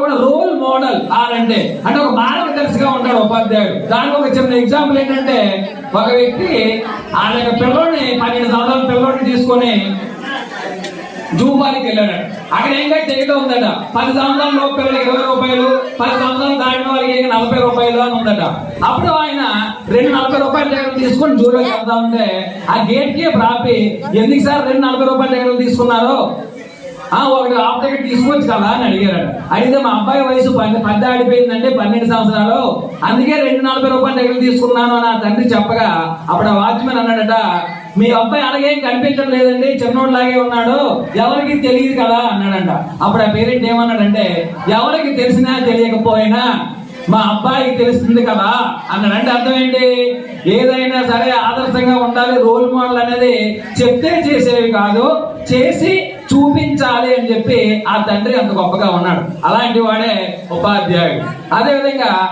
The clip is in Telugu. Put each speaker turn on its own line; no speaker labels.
కూడా రోల్ మోడల్ అంటే అంటే ఒక మార్గదర్శిగా ఉంటాడు ఉపాధ్యాయుడు. దానికి ఒక చిన్న ఎగ్జాంపుల్ ఏంటంటే ఒక వ్యక్తి ఆ యొక్క పిల్లోడిని పన్నెండు సంవత్సరాల పిల్లోడిని తీసుకొని జూపాలికి వెళ్ళాడు అక్కడ ఏంగా టికెట్ ఉందట. పది సంవత్సరాల లోపు పిల్లలకి ఇరవై రూపాయలు పది సంవత్సరాలు దాటిన వాళ్ళకి నలభై రూపాయలు అని ఉందట. అప్పుడు ఆయన రెండు నలభై రూపాయల టికెట్ తీసుకొని జూలోకి వెళ్తా ఉంటే ఆ గేట్కి రాపి ఎందుకు సార్ రెండు నలభై రూపాయల టికెట్ తీసుకున్నారు? ఒకటి హాఫ్ టికెట్ తీసుకోవచ్చు కదా అని అడిగారు అడిగితే మా అబ్బాయి వయసు పది పెద్ద ఆడిపోయిందంటే పన్నెండు సంవత్సరాలు. అందుకే రెండు నలభై రూపాయల టికెట్ తీసుకున్నాను అని ఆ తండ్రి చెప్పగా అప్పుడు ఆ వాచ్మెన్ అన్నాడట మీ అబ్బాయి అలాగే కనిపించడం లేదండి చిన్నోడ్లాగే ఉన్నాడు ఎవరికి తెలియదు కదా అన్నాడంట. అప్పుడు ఆ పేరెంట్ ఏమన్నాడంటే ఎవరికి తెలిసినా తెలియకపోయినా మా అబ్బాయికి తెలుస్తుంది కదా అన్నాడంటే అర్థం ఏంటి? ఏదైనా సరే ఆదర్శంగా ఉండాలి రోల్ మోడల్ అనేది చెప్తే చేసేవి కాదు చేసి చూపించాలి అని చెప్పి ఆ తండ్రి అంత గొప్పగా ఉన్నాడు. అలాంటి వాడే ఉపాధ్యాయుడు. అదేవిధంగా